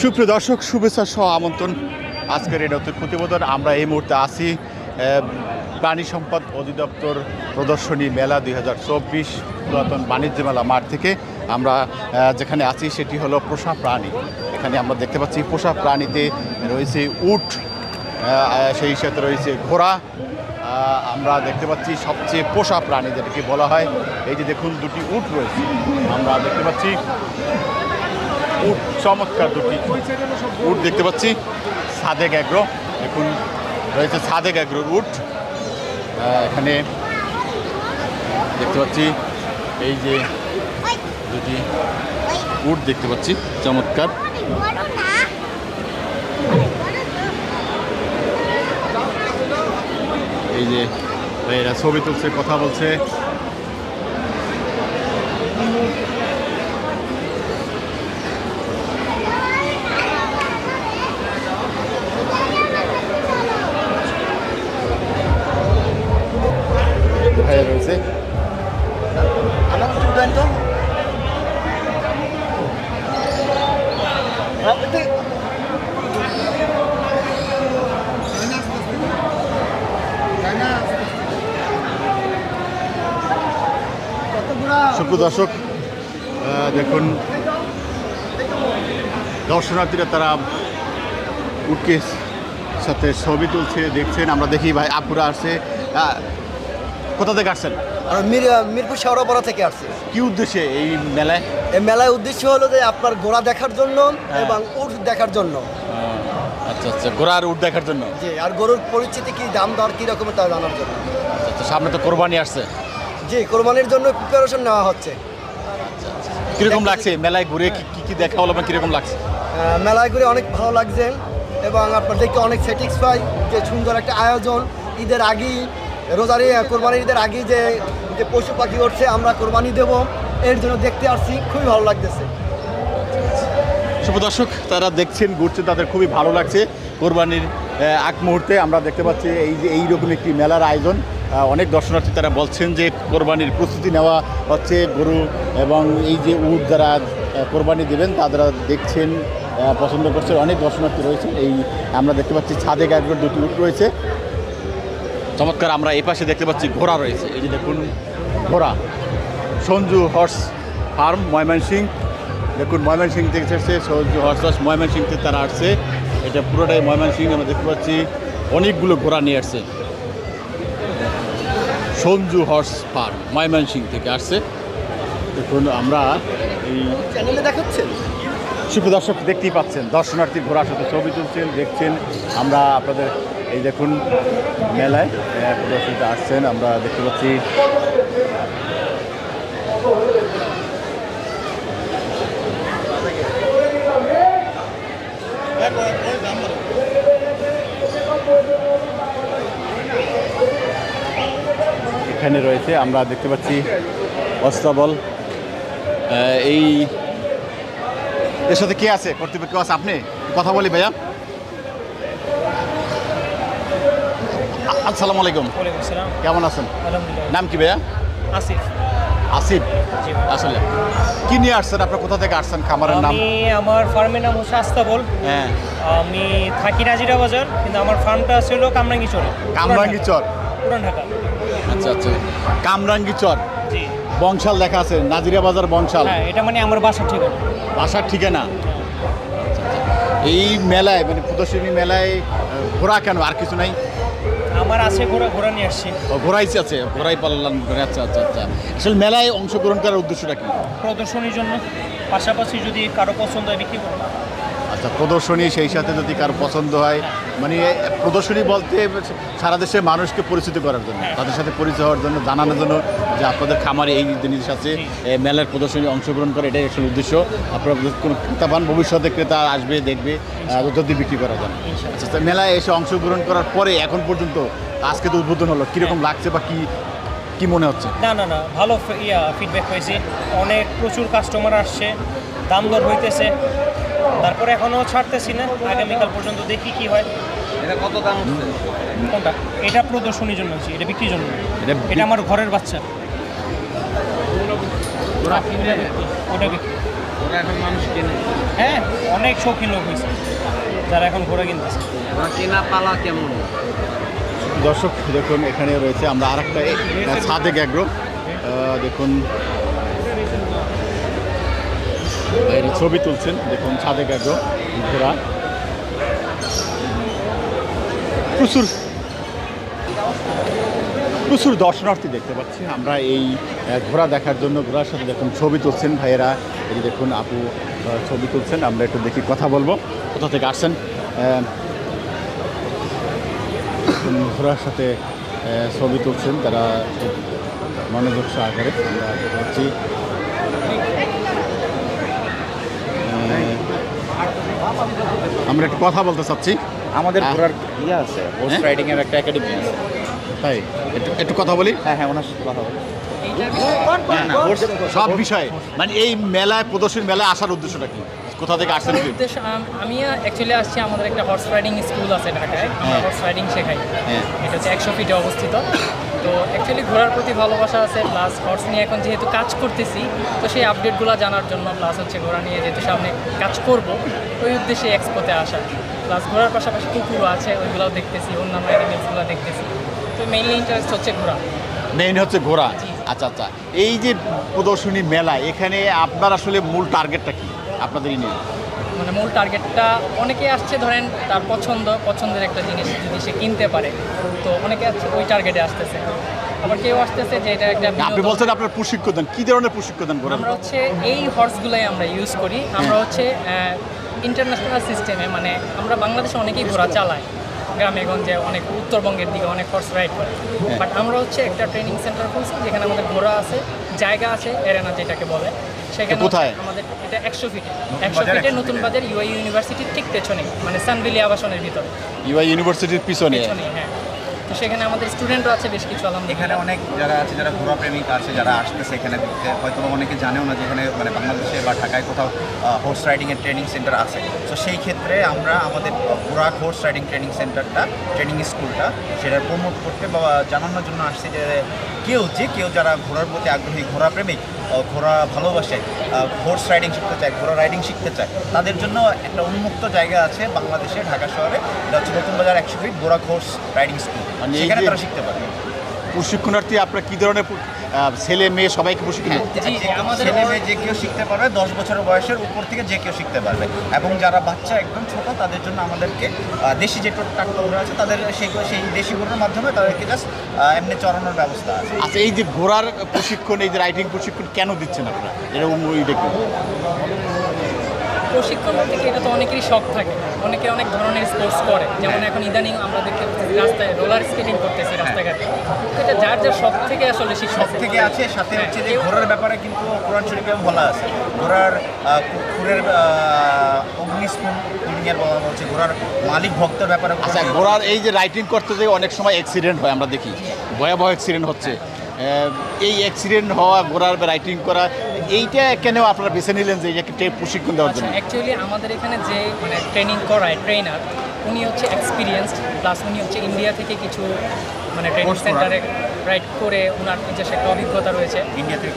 সুপ্রিয় দর্শক শুভেচ্ছা সহ আমন্ত্রণ। আজকের এই নতুন প্রতিবেদন আমরা এই মুহূর্তে আহ, প্রাণী সম্পদ অধিদপ্তর প্রদর্শনী মেলা দুই হাজার চব্বিশ পুরাতন বাণিজ্য মেলা মাঠ থেকে আমরা যেখানে আছি সেটি হলো পোষা প্রাণী। এখানে আমরা দেখতে পাচ্ছি পোষা প্রাণীতে রয়েছে উট সেই সাথে রয়েছে ঘোড়া। আমরা দেখতে পাচ্ছি সবচেয়ে পোষা প্রাণী যেটাকে বলা হয়। এই যে দেখুন দুটি উট রয়েছে। আমরা দেখতে পাচ্ছি উট, চমৎকার দুটি উট দেখতে পাচ্ছি। সাদেক অ্যাগ্রো, দেখুন, রয়েছে সাদেক অ্যাগ্রোর উট। এখানে দেখতে পাচ্ছি, এই যে দুটি উট দেখতে পাচ্ছি, চমৎকার। এই যে এরা ছবি তুলছে, কথা বলছে। ভাইয়া রয়েছে আমার একটু দেন তো সুপ্র দর্শক দেখুন, দর্শনার্থীরা তারা উটকে সাথে ছবি তুলছে, দেখছেন, আমরা দেখি ভাই আপুরা আসছে। কোথা থেকে আসছেন? আর মির মিরপুর শেওড়াপাড়া থেকে আসছে। কি উদ্দেশ্যে এই মেলায়? এই মেলার উদ্দেশ্য হলো যে আপনার ঘোড়া দেখার জন্য এবং উট দেখার জন্য। আচ্ছা আচ্ছা ঘোড়ার উট দেখার জন্য? জি আর গরুর পরিচিতি কি দাম দর কি রকমের তা জানার জন্য। আচ্ছা, আচ্ছা সামনে তো কোরবানি আসছে। জি কোরবানির জন্য প্রিপারেশন নেওয়া হচ্ছে। কীরকম লাগছে মেলায় ঘুরে? কি কি- কি দেখা হলো বা কীরকম লাগছে? মেলায় ঘুরে অনেক ভালো লাগছে এবং আপনার দেখতে অনেক স্যাটিসফাই যে সুন্দর একটা আয়োজন। ঈদের আগেই রোজারি কোরবানির ঈদের আগেই যে যে পশু পাখি উঠছে, আমরা কোরবানি দেব। এর জন্য দেখতে আসছি, খুবই ভালো লাগতেছে। শুভ দর্শক, তারা দেখছেন, ঘুরছেন, তাদের খুবই ভালো লাগছে। কোরবানির এক মুহূর্তে আমরা দেখতে পাচ্ছি, এই যে, এইরকম একটি মেলার আয়োজন। অনেক দর্শনার্থী তারা বলছেন যে, কোরবানির প্রস্তুতি নেওয়া হচ্ছে, গরু এবং এই যে উট যারা কোরবানি দেবেন, তারা দেখছেন পছন্দ করছেন। অনেক দর্শনার্থী রয়েছে এই আমরা দেখতে পাচ্ছি, ছাদে গাড়ির দুটি উট রয়েছে। চমৎকার আমরা এই পাশে দেখতে পাচ্ছি ঘোড়া রয়েছে। এই যে দেখুন ঘোড়া। সঞ্জু হর্স ফার্ম ময়মনসিং দেখুন ময়মনসিং থেকে এসেছে সঞ্জু হর্স হর্স। ময়মনসিং থেকে তারা আসছে। এটা পুরোটাই ময়মনসিং আমরা দেখতে পাচ্ছি। অনেকগুলো ঘোড়া নিয়ে আসছে। সঞ্জু হর্স ফার্ম ময়মনসিং থেকে আসছে। দেখুন আমরা এই চ্যানেলে দেখাচ্ছেন? দর্শক দেখতেই পাচ্ছেন। দর্শনার্থী ঘোড়ার সাথে ছবি তুলছেন দেখছেন। আমরা আপনাদের এই দেখুন মেলায় প্রদর্শনীতে আসছেন, আমরা দেখতে পাচ্ছি। এখানে রয়েছে, আমরা দেখতে পাচ্ছি অস্তাবল এই এর সাথে কে আছে? কর্তৃপক্ষ আছে? আপনি? কথা বলি ভাইয়া। আসসালামু আলাইকুম। কেমন আছেন? নাম কি ভাইয়া? আসিফ। আসিফ? আসলে। কি নিয়ে আসছেন? আপনার কোথা থেকে আসছেন খামারের নাম? আমি আমার ফার্মের নাম হচ্ছে আস্তাবল। হ্যাঁ। আমি থাকি নাজিরা বাজার কিন্তু আমার ফার্মটা ছিল কামরাঙ্গি চরে কামরাঙ্গি চর পুরান ঢাকা। আচ্ছা আচ্ছা। কামরাঙ্গি চর জি। বংশাল লেখা আছে নাজিরা বাজার বংশাল। হ্যাঁ এটা মানে আমার বাসার ঠিকানা। বাসার ঠিকানা? আচ্ছা, আচ্ছা। এই মেলায় মানে প্রদর্শনী মেলায় ঘোরা কেন? আর কিছু নাই? আমার আছে ঘোরা ঘোরা নিয়ে আসছি। ঘোড়াই আছে ঘোড়াই করে আচ্ছা আচ্ছা আচ্ছা। আসলে মেলায় অংশগ্রহণ করার উদ্দেশ্যটা কি? প্রদর্শনীর জন্য। পাশাপাশি যদি কারও পছন্দ হয় বিক্রি করব আচ্ছা প্রদর্শনী সেই সাথে যদি কারও পছন্দ হয় মানে প্রদর্শনী বলতে সারা দেশের মানুষকে পরিচিত করার জন্য, তাদের সাথে পরিচয় হওয়ার জন্য, জানানোর জন্য যে আপনাদের খামারে এই জিনিস আছে মেলার প্রদর্শনী অংশগ্রহণ করে, এটাই আসলে উদ্দেশ্য। আপনারা কোনো ক্রেতা পান ভবিষ্যতে ক্রেতা আসবে, দেখবে যদি বিক্রি করা যায় আচ্ছা তো মেলায় এসে অংশগ্রহণ করার পরে এখন পর্যন্ত আজকে তো উদ্বোধন হলো, কীরকম লাগছে বা কি কি মনে হচ্ছে? না না না, ভালো ইয়া ফিডব্যাক পেয়েছি অনেক, প্রচুর কাস্টমার আসছে, দাম দর হইতেছে। তারপরে এখনও ছাড়তেছি না। আগামীকাল পর্যন্ত দেখি কি হয়। এটা কত দাম কোনটা? এটা প্রদর্শনীর জন্য আনছি, এটা বিক্রির জন্য। এটা এটা আমার ঘরের বাচ্চা। ওটা বিক্রি। ওরা এখন মানুষ কেনে। হ্যাঁ অনেক শৌখিন লোক হয়েছে যারা এখন ঘোড়া কিনতেছে। কেনা পালা কেমন? দর্শক দেখুন এখানে রয়েছে আমরা আর একটা সাদে গ্যাগ্রো দেখুন এর ছবি তুলছেন, দেখুন, ছাদে গ্যাগ্রো ঘোড়া। প্রচুর প্রচুর দর্শনার্থী দেখতে পাচ্ছি। আমরা এই ঘোড়া দেখার জন্য ঘোড়ার সাথে দেখুন ছবি তুলছেন ভাইয়েরা। এই দেখুন, আপু ছবি তুলছেন, আমরা একটু দেখি কথা বলব। কোথা থেকে আসছেন? ঘোড়ার সাথে ছবি তুলছেন, তারা মনোযোগ সহকারে আমরা দেখতে পাচ্ছি। আমরা একটু কথা বলতে চাচ্ছি। আমাদের। ঘোরার ইয়ে আছে হোর্স হ্যাঁ? রাইডিং এর একটা একাডেমি আছে। তাই? একটু একটু কথা বলি? হ্যাঁ হ্যাঁ ওনার সাথে কথা বলি। সব বিষয়ে। মানে এই মেলায় প্রদর্শনী মেলায় আসার উদ্দেশ্যটা কি? কোথা থেকে আসছেন আমি অ্যাকচুয়ালি আসছি আমাদের একটা হর্স রাইডিং স্কুল আছে ঢাকায়। আমরা হ্যাঁ। হর্স রাইডিং শেখাই। হ্যাঁ। এটা হচ্ছে একশো ফিটে অবস্থিত। তো অ্যাকচুয়ালি ঘোরার প্রতি ভালোবাসা আছে প্লাস হর্স নিয়ে এখন যেহেতু কাজ করতেছি তো সেই আপডেটগুলো জানার জন্য প্লাস হচ্ছে ঘোরা নিয়ে যেহেতু সামনে কাজ করব ওই উদ্দেশ্যে এক্সপোতে আসা। প্লাস ঘোরার পাশাপাশি কুকুরও আছে ওইগুলোও দেখতেছি অন্যান্য অ্যানিমেলসগুলো দেখতেছি। তো মেইনলি ইন্টারেস্ট হচ্ছে ঘোরা মেইন হচ্ছে ঘোরা। আচ্ছা আচ্ছা। এই যে প্রদর্শনী মেলা এখানে আপনার আসলে মূল টার্গেটটা কি? আপনাদের নিয়ে? মানে মূল টার্গেটটা অনেকে আসছে ধরেন তার পছন্দ পছন্দের একটা জিনিস যদি সে কিনতে পারে। তো অনেকে আসছে ওই টার্গেটে আসতেছে। আবার কেউ আসতেছে যে এটা একটা আপনি বলছেন আপনার প্রশিক্ষণ দেন কি ধরনের প্রশিক্ষণ দেন আমরা হচ্ছে এই হর্সগুলোই আমরা ইউজ করি। আমরা হচ্ছে ইন্টারন্যাশনাল সিস্টেমে মানে আমরা বাংলাদেশে অনেকেই ঘোরা চালাই। গ্রামে গঞ্জে অনেক উত্তরবঙ্গের দিকে অনেক হর্স রাইড করে। বাট আমরা হচ্ছে একটা ট্রেনিং সেন্টার খুলছি যেখানে আমাদের ঘোড়া আছে জায়গা আছে এরেনা যেটাকে বলে। সেখানে কোথায়? আমাদের এটা একশো ফিট একশো ফিটে নতুন বাজার ইউআই ইউনিভার্সিটির ঠিক পেছনে মানে আবাসনের ভিতরে। ইউআই ইউনিভার্সিটির পিছনে। হ্যাঁ। তো সেখানে আমাদের স্টুডেন্টও আছে বেশ কিছু এখানে অনেক যারা আছে যারা ঘোড়া প্রেমিক আছে যারা আসতেছে এখানে দেখতে হয়তো অনেকে জানেও না যে এখানে মানে বাংলাদেশে বা ঢাকায় কোথাও হোর্স রাইডিং এর ট্রেনিং সেন্টার আছে। তো সেই ক্ষেত্রে আমরা আমাদের ঘোড়া হোর্স রাইডিং ট্রেনিং সেন্টারটা ট্রেনিং স্কুলটা সেটা প্রমোট করতে বা জানানোর জন্য আসছে যে কেউ যে কেউ যারা ঘোড়ার প্রতি আগ্রহী ঘোড়া প্রেমিক আহ, ঘোড়া ভালোবাসে হোর্স রাইডিং শিখতে চায় ঘোড়া রাইডিং শিখতে চায় তাদের জন্য একটা উন্মুক্ত জায়গা আছে বাংলাদেশে ঢাকা শহরে। এটা হচ্ছে নতুন বাজার একশো ফিট ঘোড়া হোর্স রাইডিং স্কুল সেখানে তারা শিখতে পারে। প্রশিক্ষণার্থী আপনার কী ধরনের ছেলে মেয়ে সবাইকে জি, আমাদের ছেলে মেয়ে যে কেউ শিখতে পারবে দশ বছর বয়সের উপর থেকে যে কেউ শিখতে পারবে। এবং যারা বাচ্চা একদম ছোট তাদের জন্য আমাদেরকে দেশি যে ট্রাক্টরগুলো আছে তাদের সেই সেই দেশি ঘোড়ার মাধ্যমে তাদেরকে জাস্ট এমনি চড়ানোর ব্যবস্থা আছে। আচ্ছা এই যে ঘোড়ার প্রশিক্ষণ এই যে রাইডিং প্রশিক্ষণ কেন দিচ্ছেন আপনারা? এরকম ওই দেখুন। প্রশিক্ষণ বলতে কি এটা তো অনেকেরই শখ থাকে। অনেকে অনেক ধরনের স্পোর্টস করে। যেমন এখন ইদানিং আমরা দেখতে পাচ্ছি রাস্তায় রোলার স্কেটিং করতেছি রাস্তাঘাটে। তো এটা যার যার শখ থেকে আসলে সেই শখ থেকে আছে সাথে হচ্ছে যে ঘোড়ার ব্যাপারে কিন্তু কোরআন শরীফে বলা আছে। ঘোড়ার কুকুরের অগ্নিস্পুন এর বলা হচ্ছে ঘোড়ার মালিক ভক্তের ব্যাপারে আচ্ছা ঘোড়ার এই যে রাইডিং করতে যে অনেক সময় অ্যাক্সিডেন্ট হয় আমরা দেখি। ভয়াবহ অ্যাক্সিডেন্ট হচ্ছে। এই অ্যাক্সিডেন্ট হওয়া ঘোড়ার রাইটিং করা এইটা কেন আপনারা বেছে নিলেন যে এটাকে টে- প্রশিক্ষণ দেওয়ার আচ্ছা জন্য? অ্যাকচুয়ালি আমাদের এখানে যে মানে ট্রেনিং করায় ট্রেনার উনি হচ্ছে এক্সপিরিয়েন্সড প্লাস উনি হচ্ছে ইন্ডিয়া থেকে কিছু মানে ট্রেনিং সেন্টারে রাইড করে ওনার নিজস্ব একটা অভিজ্ঞতা রয়েছে।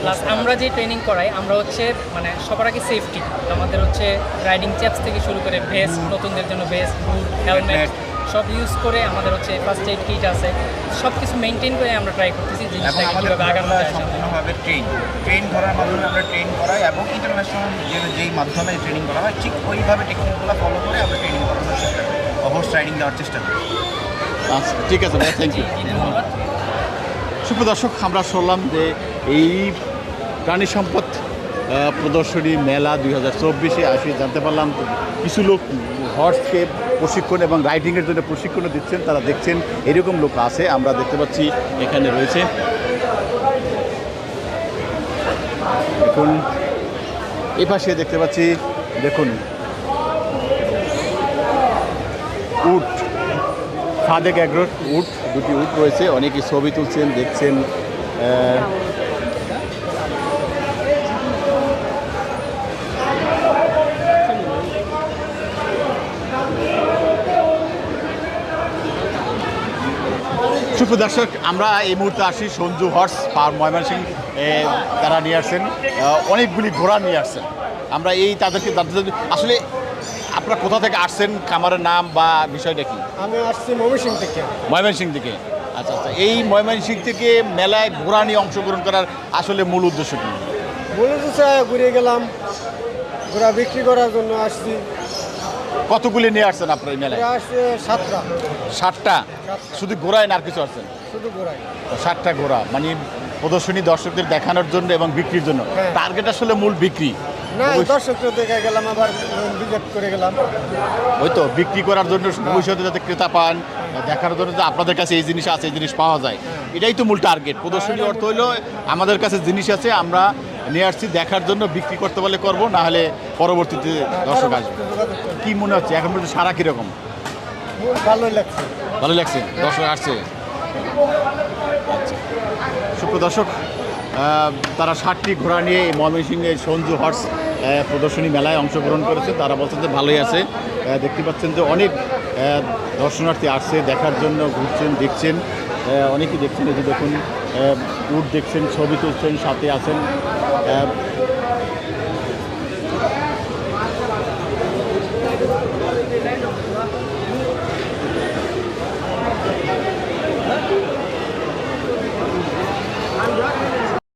প্লাস আমরা যে ট্রেনিং করাই আমরা হচ্ছে মানে সবার আগে সেফটি আমাদের হচ্ছে রাইডিং চ্যাপস থেকে শুরু করে ভেস্ট নতুনদের জন্য ভেস্ট বুট হেলমেট সব ইউজ করে আমাদের হচ্ছে ফার্স্ট এইড কিট আছে। সব কিছু মেনটেন করে আমরা ট্রাই করতেছি জিনিসটাকে কীভাবে আগানো যায় সম্পূর্ণভাবে ট্রেন ট্রেন করার মাধ্যমে আমরা ট্রেন করাই এবং ইন্টারন্যাশনাল যে যেই মাধ্যমে ট্রেনিং করা হয় ঠিক ওইভাবে টেকনিকগুলো ফলো করে আমরা ট্রেনিং করানোর চেষ্টা করি হোর্স রাইডিং দেওয়ার চেষ্টা করি। আচ্ছা ঠিক আছে ভাই থ্যাংক জি ইউ সুপ্রদর্শক আমরা শুনলাম যে এই প্রাণী সম্পদ প্রদর্শনী মেলা দুই হাজার চব্বিশে আসি জানতে পারলাম কিছু লোক হর্সকে প্রশিক্ষণ এবং রাইডিংয়ের জন্য প্রশিক্ষণও দিচ্ছেন, তারা দেখছেন এরকম লোক আছে, আমরা দেখতে পাচ্ছি এখানে রয়েছে। দেখুন, এ পাশে দেখতে পাচ্ছি, দেখুন, উট, সাদেক এগ্রোর উট, দুটি উট রয়েছে, অনেকে ছবি তুলছেন, দেখছেন আহ, সুপ্রদর্শক আমরা এই মুহূর্তে আসি সঞ্জু হর্স পার ময়মনসিং তারা নিয়ে আসছেন। অনেকগুলি ঘোড়া নিয়ে আসছেন। আমরা এই তাদেরকে তাদের আসলে আপনারা কোথা থেকে আসছেন খামারের নাম বা বিষয়টা কি? আমি আসছি ময়মনসিং থেকে। ময়মনসিং থেকে। আচ্ছা আচ্ছা এই ময়মনসিং থেকে মেলায় ঘোরা নিয়ে অংশগ্রহণ করার আসলে মূল উদ্দেশ্য কি? মূল উদ্দেশ্য ঘুরে গেলাম। ঘোরা বিক্রি করার জন্য আসছি। কতগুলি নিয়ে আসছেন আপনার এই মেলায়? ঘোরা আসছে সাতটা। ষাটটা শুধু ঘোরায় না আর কিছু আসছেন শুধু ঘোরাই ষাটটা ঘোড়া মানে প্রদর্শনী দর্শকদের দেখানোর জন্য এবং বিক্রির জন্য। হ্যাঁ। টার্গেট আসলে মূল বিক্রি। না অবশ্য- দেখে গেলাম আবার করে গেলাম। ওই তো বিক্রি করার জন্য ভবিষ্যতে যাতে ক্রেতা পান দেখার জন্য যে আপনাদের কাছে এই জিনিস আছে এই জিনিস পাওয়া যায়। এটাই তো মূল টার্গেট। প্রদর্শনী অর্থ হলো আমাদের কাছে জিনিস আছে আমরা নিয়ে আসছি দেখার জন্য বিক্রি করতে পারলে করব না হলে পরবর্তীতে দর্শক আসবে। কি মনে হচ্ছে? এখন পর্যন্ত সারা কীরকম? ভালোই লাগছে। ভালো লাগছে? দর্শক আসছে? আচ্ছা সুপ্রদর্শক আহ, তারা ষাটটি ঘোড়া নিয়ে এই ময়মনসিংহে সঞ্জু হর্স প্রদর্শনী মেলায় অংশগ্রহণ করেছে। তারা বলছেন যে ভালোই আছে। দেখতে পাচ্ছেন যে অনেক দর্শনার্থী আসছে দেখার জন্য ঘুরছেন দেখছেন। অনেকেই দেখছেন এই যে দেখুন উট দেখছেন ছবি তুলছেন সাথে আছেন।